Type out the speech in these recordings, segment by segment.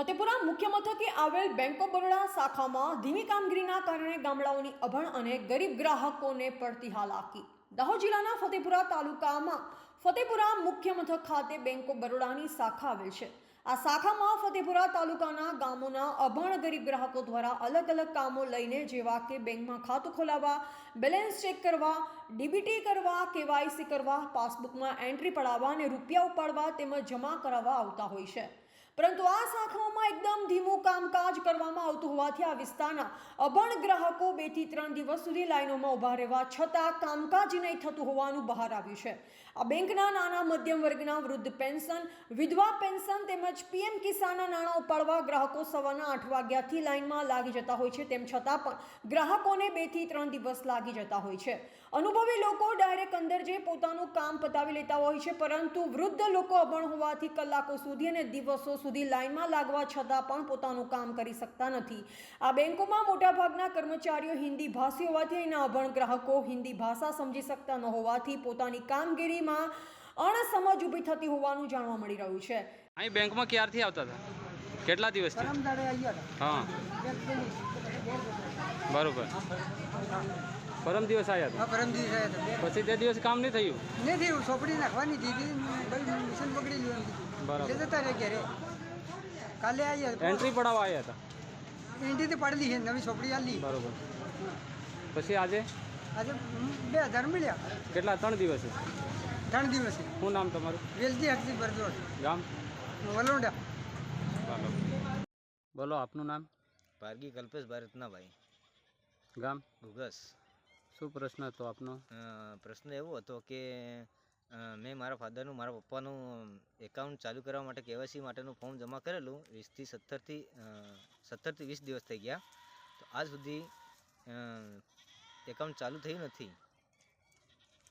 ફતેપુરા મુખ્ય મથકે આવેલ બેંક ઓફ બરોડા શાખામાં ધીમી કામગીરીના કારણે ગામડાઓની અભણ અને ગરીબ ગ્રાહકોને પડતી હાલાકી દાહોદ જિલ્લાના ફતેપુરા તાલુકામાં ફતેપુરા મુખ્ય મથક ખાતે બેંક ઓફ બરોડાની શાખા આવેલ છે. આ શાખામાં ફતેપુરા તાલુકાના ગામોના અભણ ગરીબ ગ્રાહકો દ્વારા અલગ અલગ કામો લઈને જેવા કે બેંકમાં ખાતું ખોલાવવા, બેલેન્સ ચેક કરવા, ડીબીટી કરવા, કેવાયસી કરવા, પાસબુકમાં એન્ટ્રી પડાવવા અને રૂપિયા ઉપાડવા તેમજ જમા કરાવવા આવતા હોય છે. પરંતુ આ શાખાઓમાં એકદમ ધીમું કામકાજ કરવામાં આવતું હોવાથી આ વિસ્તારના અભણ ગ્રાહકો બેથી ત્રણ દિવસ સુધી લાઈનોમાં ઊભા રહેવા છતાં કામકાજ નહીં થતું હોવાનું બહાર આવ્યું છે. આ બેંકના નાના મધ્યમ વર્ગના વૃદ્ધ પેન્શન, વિધવા પેન્શન તેમજ પીએમ કિસાનના નાણાં ઉપાડવા ગ્રાહકો સવારના આઠ વાગ્યાથી લાઇનમાં લાગી જતા હોય છે, તેમ છતાં પણ ગ્રાહકોને બેથી ત્રણ દિવસ લાગી જતા હોય છે. અનુભવી લોકો ડાયરેક્ટ અંદર જે પોતાનું કામ પતાવી લેતા હોય છે, પરંતુ વૃદ્ધ લોકો અભણ હોવાથી કલાકો સુધી અને દિવસો સુધી લાઈનમાં લાગવા છતાં પણ પોતાનું કામ કરી શકતા નથી. આ બેંકોમાં મોટાભાગના કર્મચારીઓ હિન્દી ભાષી હોવાથી અહીંના અભણ ગ્રાહકો હિન્દી ભાષા સમજી શકતા ન હોવાથી પોતાની કામગીરીમાં અણસમજ ઊભી થતી હોવાનું જાણવા મળી રહ્યું છે. અહીં બેંકમાં ક્યારથી આવતા હતા? કેટલા દિવસથી? પરમ દાડે આવ્યા હતા. હા. બરોબર. પરમ દિવસ આવ્યા હતા? પરમ દિવસ આવ્યા હતા. પછી તે દિવસ કામ નહીં થયું? નહીં થયું. સોપડી નાખવાની દીધી મિશન પકડી લીધું. બરાબર. જતા રહે ઘેરે. કાલે આવ્યા એન્ટ્રી પડાવવા આવ્યા હતા. એન્ટ્રી પડેલી છે નવી છોકરી આલી. બરોબર. પછી આજે? આજે બે હજાર મળ્યા. કેટલા? ત્રણ દિવસે. ત્રણ દિવસે. શું નામ તમારું? વેલજી હરજી બરજોડ ગામ? વલોડા. બોલો આપનું નામ? પારગી કલ્પેશ ભારતનાભાઈ. ગામ? ગુગસ શું પ્રશ્ન હતો આપનો? પ્રશ્ન એવો હતો કે મેં મારા ફાધરનું મારા પપ્પાનું એકાઉન્ટ ચાલુ કરવા માટે કેવાયસી માટેનું ફોર્મ જમા કરેલું. વીસથી સત્તરથી સત્તરથી વીસ દિવસ થઈ ગયા. તો આજ સુધી એકાઉન્ટ ચાલુ થયું નથી.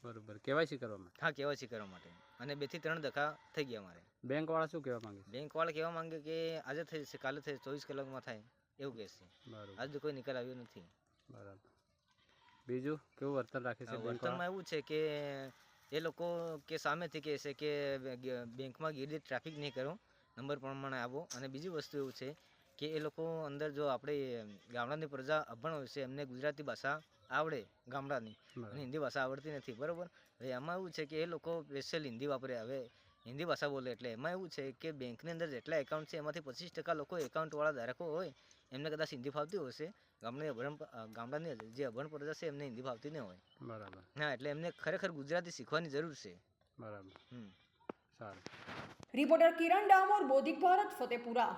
બરોબર. કેવાયસી કરવામાં હા કેવાયસી કરવા માટે. અને બેથી ત્રણ દખા થઈ ગયા મારે બેંકવાળા શું કહેવા માંગે છે? બેંકવાળા કહેવા માંગે કે આજે થઈ જશે કાલે થઈ ચોવીસ કલાકમાં થાય એવું કહેશે. બરોબર. આજ કોઈ નિકાલ આવ્યો નથી. બરાબર. બીજું કેવું વર્તન રાખે છે વર્તનમાં એવું છે કે એ લોકો કે સામેથી કહે છે કે બેંકમાં ગીરદી ટ્રાફિક નહીં કરો નંબર પ્રમાણે આવો. અને બીજી વસ્તુ એવું છે કે એ લોકો અંદર જો આપણે ગામડાની પ્રજા અભણ હોય છે એમને ગુજરાતી ભાષા આવડે ગામડાની. અને હિન્દી ભાષા આવડતી નથી બરાબર? હવે એમાં એવું છે કે એ લોકો સ્પેશિયલ હિન્દી વાપરે હવે. હિન્દી ભાષા બોલે એટલે એમાં એવું છે કે બેંકની અંદર જેટલા એકાઉન્ટ છે એમાંથી પચીસ ટકા લોકો એકાઉન્ટવાળા ધારકો હોય. એમને કદાચ હિન્દી ફાવતી હશે ગામની અભણ ગામડાની જે અભણ પ્રજા છે એમને હિન્દી ફાવતી ન હોય. બરાબર. હા એટલે એમને ખરેખર ગુજરાતી શીખવાની જરૂર છે. બરાબર. હમ. સારું. રિપોર્ટર કિરણ ડામોર બોધિક ભારત ફતેપુરા.